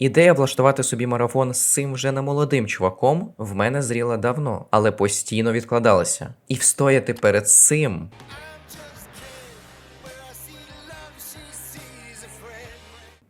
Ідея влаштувати собі марафон з цим вже немолодим чуваком в мене зріла давно, але постійно відкладалася. І встояти перед цим.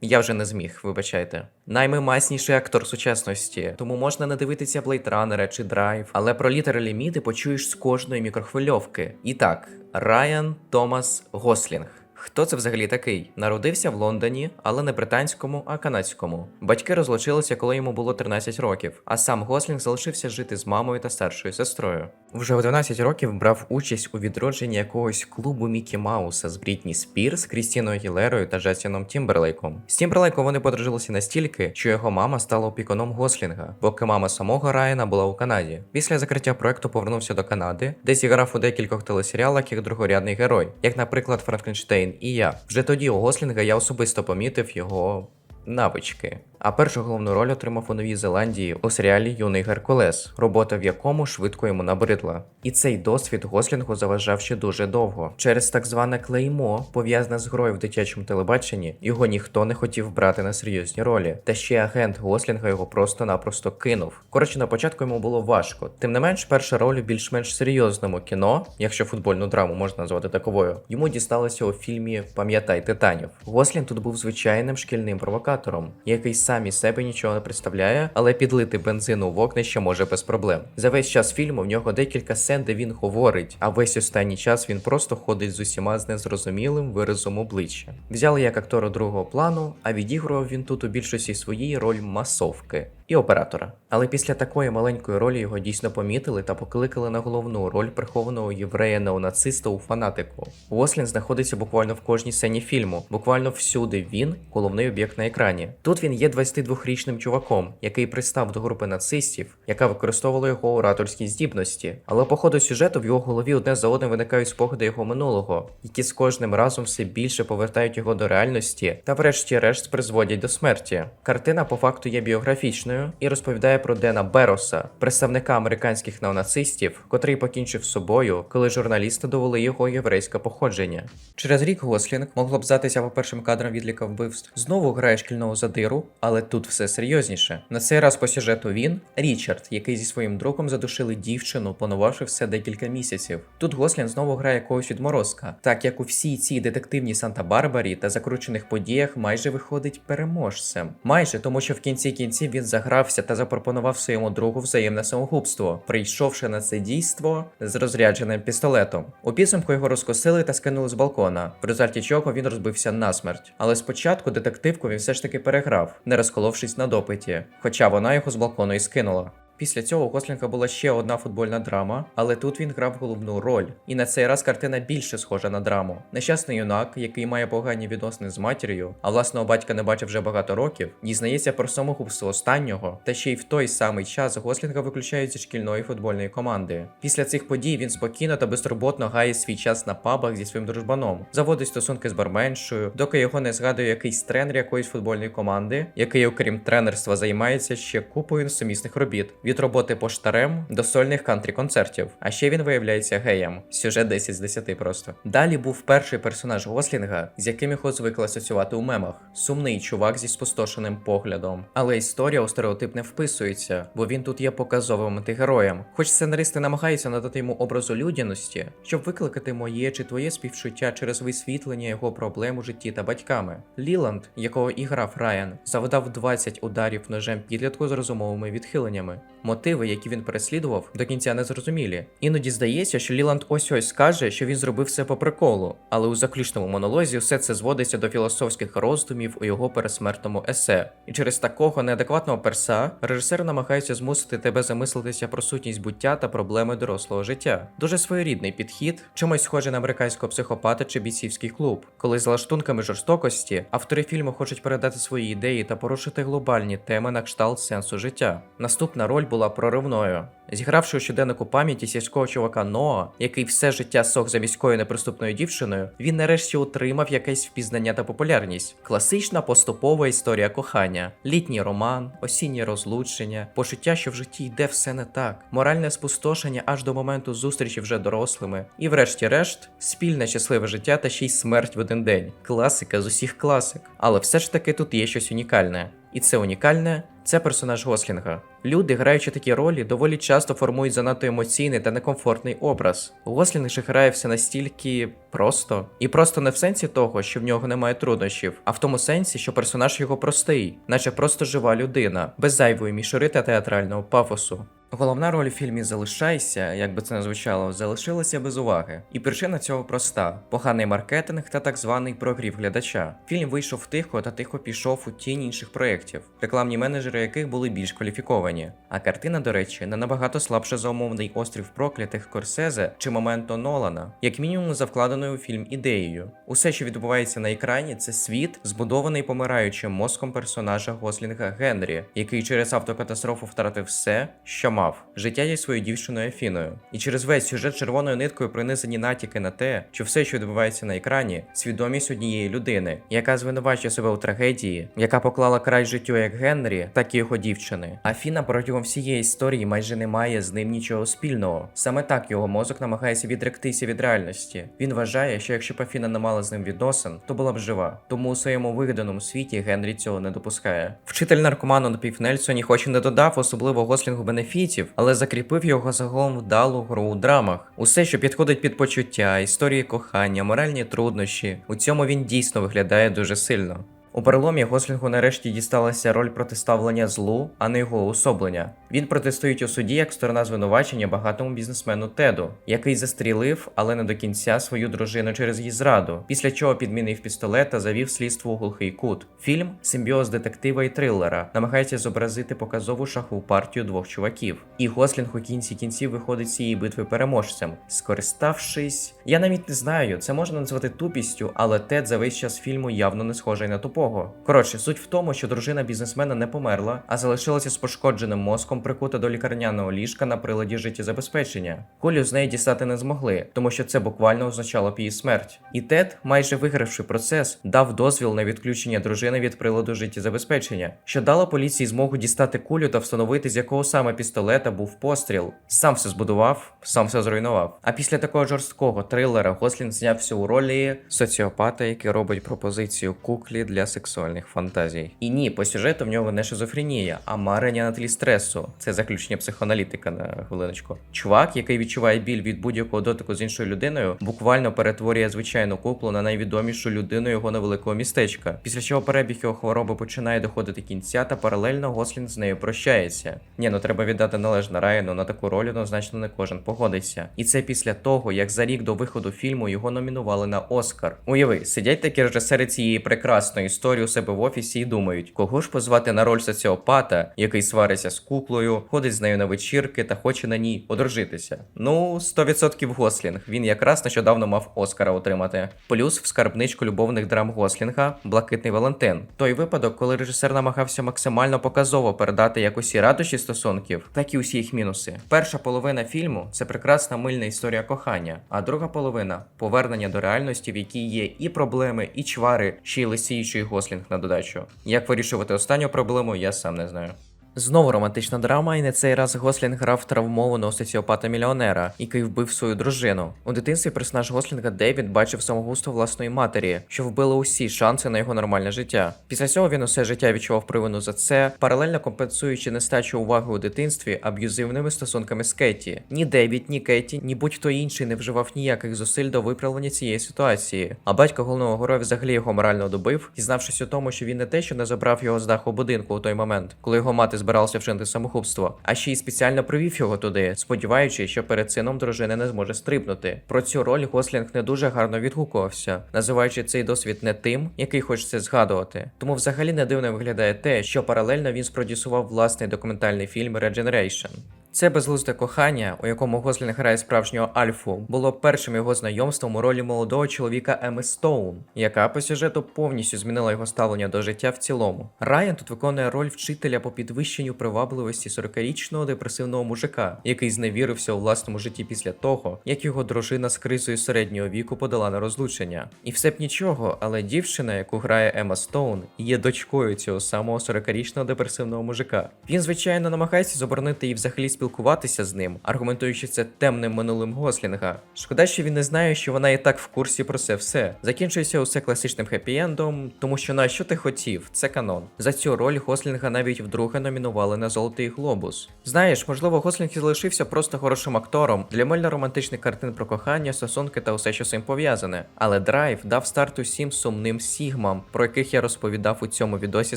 Я вже не зміг, вибачайте. Наймимасніший актор сучасності, тому можна не дивитися Блейдранера чи Драйв, але про літери ліміти почуєш з кожної мікрохвильовки. І так, Райан Томас Гослінг. Хто це взагалі такий? Народився в Лондоні, але не британському, а канадському. Батьки розлучилися, коли йому було 13 років, а сам Гослінг залишився жити з мамою та старшою сестрою. Вже в 12 років брав участь у відродженні якогось клубу Мікі Мауса з Брітні Спірс, Крістіною Гілерою та Джастіном Тімберлейком. З Тімберлейком вони подружилися настільки, що його мама стала опікуном Гослінга, поки мама самого Райана була у Канаді. Після закриття проекту повернувся до Канади, де зіграв у декількох телесеріалах як другорядний герой, як, наприклад, Франкенштейн і я. Вже тоді у Гослінга я особисто помітив його навички. А першу головну роль отримав у Новій Зеландії у серіалі Юний Геркулес, робота в якому швидко йому набридла. І цей досвід Гослінгу заважав ще дуже довго. Через так зване клеймо, пов'язане з грою в дитячому телебаченні, його ніхто не хотів брати на серйозні ролі. Та ще агент Гослінга його просто-напросто кинув. Коротше, на початку йому було важко. Тим не менш, перша роль у більш-менш серйозному кіно, якщо футбольну драму можна назвати таковою, йому дісталося у фільмі Пам'ятай титанів. Гослін тут був звичайним шкільним провокатором, який сам із себе нічого не представляє, але підлити бензину у вогнище може без проблем. За весь час фільму в нього декілька сцен, де він говорить, а весь останній час він просто ходить з усіма з незрозумілим виразом обличчя. Взяли як актора другого плану, а відігрував він тут у більшості своїй роль масовки і оператора. Але після такої маленької ролі його дійсно помітили та покликали на головну роль прихованого єврея неонациста у фанатику. Гослін знаходиться буквально в кожній сцені фільму, буквально всюди він головний об'єкт на екрані. Тут він є 22-річним чуваком, який пристав до групи нацистів, яка використовувала його ораторські здібності. Але по ходу сюжету в його голові одне за одним виникають спогади його минулого, які з кожним разом все більше повертають його до реальності та, врешті-решт, призводять до смерті. Картина по факту є біографічною і розповідає про Дена Бероса, представника американських неонацистів, котрий покінчив з собою, коли журналісти довели його єврейське походження. Через рік Гослінг могло б здатися по першим кадрам відліка вбивств. Знову грає шкільного задиру, але тут все серйозніше. На цей раз по сюжету він Річард, який зі своїм другом задушили дівчину, панувавши все декілька місяців. Тут Гослін знову грає якогось відморозка, так як у всій цій детективній Санта-Барбарі та закручених подіях майже виходить переможцем. Майже тому, що в кінці кінців він загрався та запропонував своєму другу взаємне самогубство, прийшовши на це дійство з розрядженим пістолетом. У підсумку його розкосили та скинули з балкона, в результаті чого він розбився насмерть. Але спочатку детективку він все ж таки переграв, не розколовшись на допиті, хоча вона його з балкону і скинула. Після цього у Гослінга була ще одна футбольна драма, але тут він грав головну роль. І на цей раз картина більше схожа на драму. Нещасний юнак, який має погані відносини з матір'ю, а власного батька не бачив вже багато років, дізнається про самогубство останнього, та ще й в той самий час Гослінга виключають зі шкільної футбольної команди. Після цих подій він спокійно та безтурботно гає свій час на пабах зі своїм дружбаном, заводить стосунки з барменшою, доки його не згадує якийсь тренер якоїсь футбольної команди, який, окрім тренерства, займається ще купою сумісних робіт від роботи поштарем до сольних кантрі-концертів. А ще він виявляється геєм. Сюжет 10 з 10 просто. Далі був перший персонаж Гослінга, з яким його звикли асоціювати у мемах. Сумний чувак зі спустошеним поглядом. Але історія у стереотип не вписується, бо він тут є показовим антигероєм. Хоч сценаристи намагаються надати йому образу людяності, щоб викликати моє чи твоє співчуття через висвітлення його проблем у житті та батьками. Ліланд, якого і грав Райан, завдав 20 ударів ножем підлітку з розумовими відхиленнями. Мотиви, які він переслідував, до кінця не зрозумілі. Іноді здається, що Ліланд ось ось скаже, що він зробив все по приколу, але у заключному монолозі все це зводиться до філософських роздумів у його пересмертному есе. І через такого неадекватного перса режисер намагається змусити тебе замислитися про сутність буття та проблеми дорослого життя. Дуже своєрідний підхід, чимось схожий на американського психопата чи бійцівський клуб, коли з лаштунками жорстокості автори фільму хочуть передати свої ідеї та порушити глобальні теми на кшталт сенсу життя. Наступна роль була проривною. Зігравши у щоденнику пам'яті сільського чувака Ноа, який все життя сох за міською неприступною дівчиною, він нарешті отримав якесь впізнання та популярність. Класична поступова історія кохання, літній роман, осіннє розлучення, почуття, що в житті йде все не так, моральне спустошення аж до моменту зустрічі вже дорослими, і, врешті-решт, спільне щасливе життя та ще й смерть в один день. Класика з усіх класик. Але все ж таки тут є щось унікальне. І це унікальне це персонаж Гослінга. Люди, граючи такі ролі, доволі часто формують занадто емоційний та некомфортний образ. Гослінг же грає все настільки просто. І просто не в сенсі того, що в нього немає труднощів, а в тому сенсі, що персонаж його простий, наче просто жива людина, без зайвої мішури та театрального пафосу. Головна роль у фільмі Залишайся, як би це не звучало, залишилася без уваги. І причина цього проста: поганий маркетинг та так званий прогрів глядача. Фільм вийшов тихо та тихо пішов у тінь інших проєктів, рекламні менеджери яких були більш кваліфіковані. А картина, до речі, не набагато слабше за умовний острів проклятих Корсезе чи моменто Нолана, як мінімум за вкладеною фільм ідеєю. Усе, що відбувається на екрані, це світ, збудований помираючим мозком персонажа Гослінга Генрі, який через автокатастрофу втратив все, що мав життя зі своєю дівчиною Афіною. І через весь сюжет червоною ниткою пронизані натяки на те, що все, що відбувається на екрані, свідомість однієї людини, яка звинувачує себе у трагедії, яка поклала край життю як Генрі, так і його дівчини. Афіна протягом всієї історії майже не має з ним нічого спільного. Саме так його мозок намагається відректися від реальності. Він вважає, що якщо б Афіна не мала з ним відносин, то була б жива. Тому у своєму вигаданому світі Генрі цього не допускає. Вчитель наркоману на Півнельсоні хоч і не додав особливо гослінгу бенефітів, але закріпив його загалом вдалу гру у драмах. Усе, що підходить під почуття, історії кохання, моральні труднощі. У цьому він дійсно виглядає дуже сильно. У переломі Гослінгу нарешті дісталася роль протиставлення злу, а не його усоблення. Він протистоїть у суді як сторона звинувачення багатому бізнесмену Теду, який застрілив, але не до кінця свою дружину через її зраду, після чого підмінив пістолет та завів слідство у глухий кут. Фільм симбіоз детектива і трилера намагається зобразити показову шахову партію двох чуваків. І Гослінг у кінці кінців виходить з цієї битви переможцем, скориставшись. Я навіть не знаю, це можна назвати тупістю, але Тед за весь час фільму явно не схожий на тупого. Коротше, суть в тому, що дружина бізнесмена не померла, а залишилася з пошкодженим мозком, прикута до лікарняного ліжка на приладі життєзабезпечення. Кулю з неї дістати не змогли, тому що це буквально означало б її смерть. І Тед, майже вигравши процес, дав дозвіл на відключення дружини від приладу життєзабезпечення, що дало поліції змогу дістати кулю та встановити, з якого саме пістолета був постріл. Сам все збудував, сам все зруйнував. А після такого жорсткого трилера Гослін знявся у ролі соціопата, який робить пропозицію куклі для сексуальних фантазій. І ні, по сюжету в нього не шизофренія, а марення на тлі стресу. Це заключення психоаналітика на хвилиночку. Чувак, який відчуває біль від будь-якого дотику з іншою людиною, буквально перетворює звичайну куклу на найвідомішу людину його невеликого містечка. Після чого перебіг його хвороби починає доходити кінця, та паралельно Гослін з нею прощається. Ні, ну треба віддати належне Райану на таку роль однозначно не кожен погодиться. І це після того, як за рік до виходу фільму його номінували на Оскар. Уяви, сидять такі режисери цієї прекрасної історії у себе в офісі і думають, кого ж позвати на роль соціопата, який свариться з куклою, ходить з нею на вечірки та хоче на ній одружитися. Ну, 100% Гослінг. Він якраз нещодавно мав Оскара отримати. Плюс в скарбничку любовних драм Гослінга Блакитний Валентин. Той випадок, коли режисер намагався максимально показово передати як усі радощі стосунків, так і усі їх мінуси. Перша половина фільму це прекрасна мильна історія кохання, а друга половина повернення до реальності, в якій є і проблеми, і чвари, ще й лисіючий Гослінг на додачу. Як вирішувати останню проблему, я сам не знаю. Знову романтична драма, і на цей раз Гослінг грав травмованого соціопата мільйонера, який вбив свою дружину. У дитинстві персонаж Гослінга Девід бачив самогубство власної матері, що вбило усі шанси на його нормальне життя. Після цього він усе життя відчував провину за це, паралельно компенсуючи нестачу уваги у дитинстві аб'юзивними стосунками з Кетті. Ні Девід, ні Кетті, ні будь-хто інший не вживав ніяких зусиль до виправлення цієї ситуації. А батько головного героя взагалі його морально добив, дізнавшись у тому, що він не те, що не забрав його з даху будинку у той момент, коли його мати збиралася вчинити самогубство, а ще й спеціально привів його туди, сподіваючись, що перед сином дружини не зможе стрибнути. Про цю роль Гослінг не дуже гарно відгукувався, називаючи цей досвід не тим, який хочеться згадувати. Тому взагалі не дивно виглядає те, що паралельно він спродюсував власний документальний фільм Regeneration. Це безглузде кохання, у якому Гослінг грає справжнього альфу, було першим його знайомством у ролі молодого чоловіка Еми Стоун, яка по сюжету повністю змінила його ставлення до життя в цілому. Райан тут виконує роль вчителя по підвищенню привабливості 40-річного депресивного мужика, який зневірився у власному житті після того, як його дружина з кризою середнього віку подала на розлучення. І все б нічого, але дівчина, яку грає Ема Стоун, є дочкою цього самого 40-річного депресивного мужика. Він, звичайно, намагається заборонити і взагалі спілкуватися з ним, аргументуючи це темним минулим Гослінга. Шкода, що він не знає, що вона і так в курсі про це все. Закінчується усе класичним хеппі-ендом, тому що на що ти хотів, це канон. За цю роль Гослінга навіть вдруге номінували на Золотий Глобус. Знаєш, можливо, Гослінг і залишився просто хорошим актором для мильно романтичних картин про кохання, стосунки та усе, що цим пов'язане. Але драйв дав старт усім сумним сігмам, про яких я розповідав у цьому відосі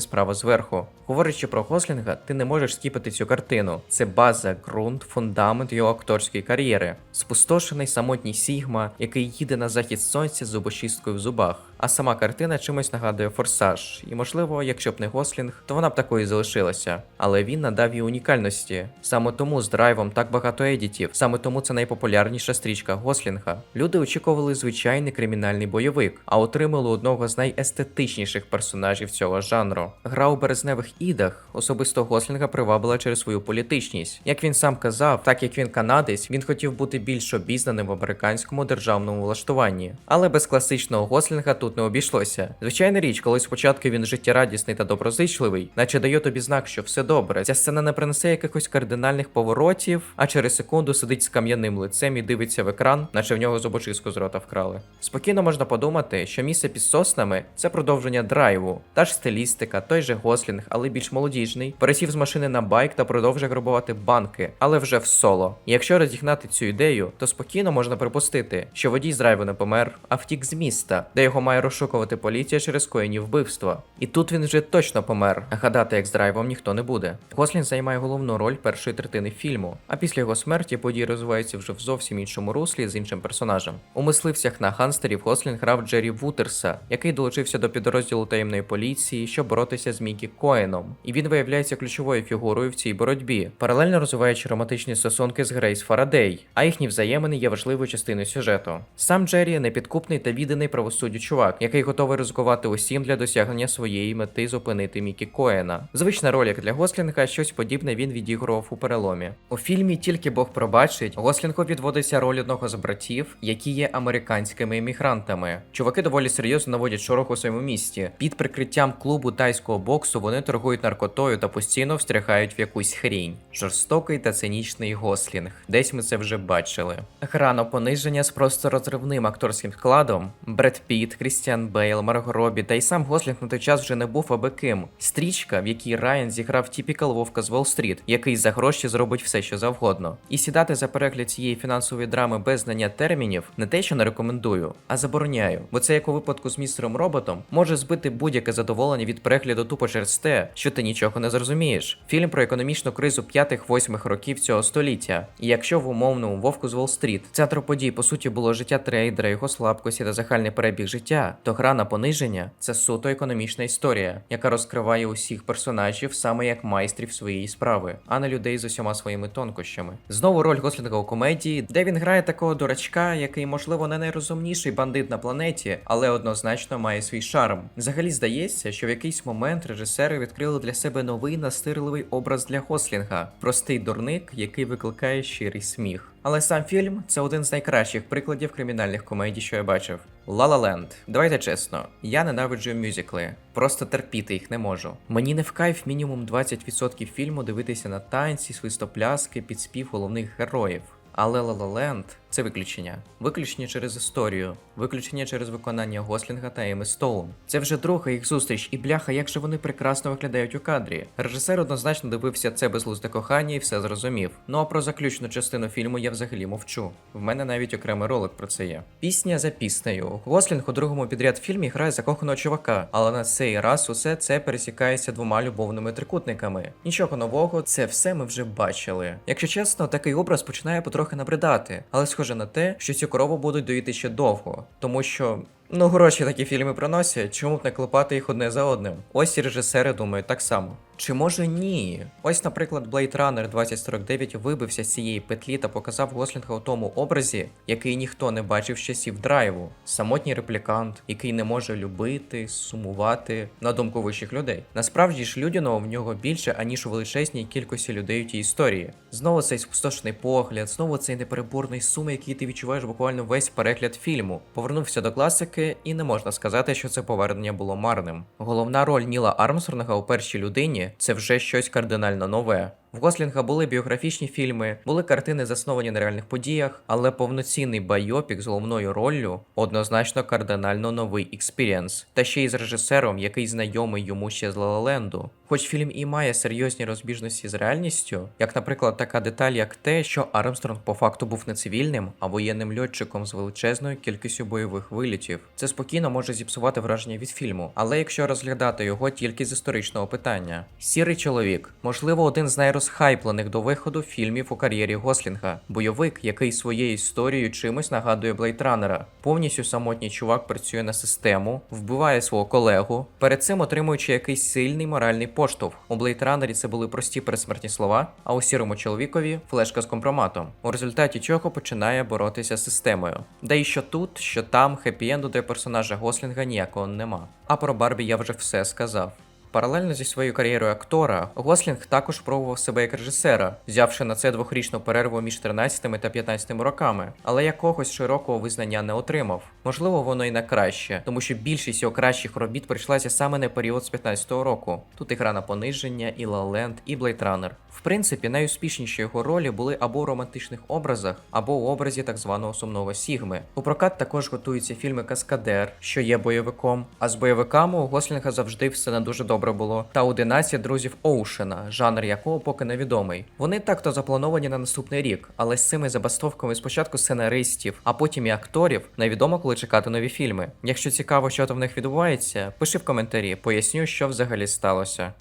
справа зверху. Говорячи про Гослінга, ти не можеш скіпати цю картину. Це база, ґрунт, фундамент його акторської кар'єри. Спустошений самотній Сігма, який їде на захід сонця з зубочисткою в зубах. А сама картина чимось нагадує форсаж, і можливо, якщо б не Гослінг, то вона б такою залишилася. Але він надав їй унікальності. Саме тому з драйвом так багато едітів, саме тому це найпопулярніша стрічка Гослінга. Люди очікували звичайний кримінальний бойовик, а отримали одного з найестетичніших персонажів цього жанру. Гра у березневих ідах особисто Гослінга привабила через свою політичність. Як він сам казав, так як він канадець, він хотів бути більш обізнаним в американському державному влаштуванні. Але без класичного Гослінга тут не обійшлося. Звичайна річ, коли спочатку він життєрадісний та доброзичливий, наче дає тобі знак, що все добре. Ця сцена не принесе якихось кардинальних поворотів, а через секунду сидить з кам'яним лицем і дивиться в екран, наче в нього зубочиску з рота вкрали. Спокійно можна подумати, що місце під соснами це продовження драйву, та ж стилістика, той же Гослінг, але більш молодіжний, пересів з машини на байк та продовжує грабувати банки, але вже в соло. І якщо розігнати цю ідею, то спокійно можна припустити, що водій з драйву не помер, а втік з міста, де його має розшукувати поліція через коїні вбивства. І тут він вже точно помер. А гадати, як з драйвом ніхто не буде. Гослінг займає головну роль першої третини фільму, а після його смерті події розвиваються вже в зовсім іншому руслі з іншим персонажем. У мисливцях на ганстерів Гослінг грав Джері Вутерса, який долучився до підрозділу таємної поліції, щоб боротися з Мікі Коеном. І він виявляється ключовою фігурою в цій боротьбі, паралельно розвиваючи романтичні стосунки з Грейс Фарадей, а їхні взаємини є важливою частиною сюжету. Сам Джері непідкупний та відданий правосуддю чувак, який готовий ризикувати усім для досягнення своєї мети зупинити Мікі Коена. Звична роль як для Гослінга, щось подібне він відігрував у переломі. У фільмі Тільки Бог пробачить Гослінгу відводиться роль одного з братів, які є американськими емігрантами. Чуваки доволі серйозно наводять шорох у своєму місті. Під прикриттям клубу тайського боксу вони торгують наркотою та постійно встряхають в якусь хрінь. Жорстокий та цинічний Гослінг. Десь ми це вже бачили. Гра на пониження з просто розривним акторським складом. Бред Піт, Крістіан Бейл, Марго Робі та й сам Гослінг на той час вже не був аби ким. Стрічка, в якій Райан зіграв тіпікал вовка з Уолл-стріт, який за гроші зробить все, що завгодно. І сідати за перегляд цієї фінансової драми без знання термінів не те, що не рекомендую, а забороняю. Бо це як у випадку з містером роботом може збити будь-яке задоволення від перегляду тупо через те, що ти нічого не зрозумієш. Фільм про економічну кризу 5-8 років цього століття. І якщо в умовному вовку з Уолл-стріт центром подій по суті було життя трейдера, його слабкості та загальний перебіг життя, то гра на пониження це суто економічна історія, яка розкриває усіх персонажів саме як майстрів своєї справи, а не людей з усіма своїми тонкощами. Знову роль Гослінга у комедії, де він грає такого дурачка, який, можливо, не найрозумніший бандит на планеті, але однозначно має свій шарм. Взагалі здається, що в якийсь момент режисери відкрили для себе новий настирливий образ для Гослінга простий дурник, який викликає щирий сміх. Але сам фільм це один з найкращих прикладів кримінальних комедій, що я бачив. La La Land. Давайте чесно, я ненавиджу мюзикли, просто терпіти їх не можу. Мені не в кайф мінімум 20% фільму дивитися на танці, свистопляски, під спів головних героїв. Але La La Land – це виключення. Виключення через історію, виключення через виконання Гослінга та Еми Стоун. Це вже друга їх зустріч, і бляха, як же вони прекрасно виглядають у кадрі. Режисер однозначно дивився це безглузде кохання і все зрозумів. Ну а про заключну частину фільму я взагалі мовчу. В мене навіть окремий ролик про це є. Пісня за піснею. Гослінг у другому підряд фільмі грає закоханого чувака, але на цей раз усе це пересікається двома любовними трикутниками. Нічого нового, це все ми вже бачили. Якщо чесно, такий образ починає потрохи набридати, але схоже на те, що цю корову будуть доїти ще довго, тому що. Ну, гроші такі фільми приносять, чому б не клепати їх одне за одним? Ось і режисери думають так само. Чи може ні? Ось, наприклад, Blade Runner 2049 вибився з цієї петлі та показав Гослінга у тому образі, який ніхто не бачив з часів драйву. Самотній реплікант, який не може любити, сумувати, на думку вищих людей. Насправді ж людяного в нього більше, аніж у величезній кількості людей у тій історії. Знову цей спустошний погляд, знову цей непереборний сум, який ти відчуваєш буквально весь перегляд фільму. Повернувся до класики, і не можна сказати, що це повернення було марним. Головна роль Ніла Армстронга у першій людині це вже щось кардинально нове. В Гослінга були біографічні фільми, були картини, засновані на реальних подіях, але повноцінний байопік з головною роллю однозначно кардинально новий експірієнс, та ще й з режисером, який знайомий йому ще з Лалаленду. Хоч фільм і має серйозні розбіжності з реальністю, як, наприклад, така деталь, як те, що Армстронг по факту був не цивільним, а воєнним льотчиком з величезною кількістю бойових вилітів. Це спокійно може зіпсувати враження від фільму, але якщо розглядати його тільки з історичного питання, сірий чоловік, можливо, один з найрозхайплених до виходу фільмів у кар'єрі Гослінга, бойовик, який своєю історією чимось нагадує Блейдранера. Повністю самотній чувак працює на систему, вбиває свого колегу, перед цим отримуючи якийсь сильний моральний поштовх. У Блейдранері це були прості пересмертні слова, а у сірому чоловікові флешка з компроматом, у результаті чого починає боротися з системою. Да і що тут, що там, хеппі-енду для персонажа Гослінга ніякого нема. А про Барбі я вже все сказав. Паралельно зі своєю кар'єрою актора, Гослінг також пробував себе як режисера, взявши на це двохрічну перерву між 13 та 15 роками, але якогось широкого визнання не отримав. Можливо, воно і на краще, тому що більшість його кращих робіт прийшлася саме на період з 15-го року. Тут і гра на пониження, і La La Land, і Blade. В принципі, найуспішніші його ролі були або у романтичних образах, або у образі так званого сумного Сігми. У прокат також готуються фільми Каскадер, що є бойовиком. А з бойовиками у Гослінга завжди все не дуже добре було. Та 11 друзів Оушена, жанр якого поки невідомий. Вони так-то заплановані на наступний рік, але з цими забастовками спочатку сценаристів, а потім і акторів невідомо, коли чекати нові фільми. Якщо цікаво, що там в них відбувається, пиши в коментарі, поясню, що взагалі сталося.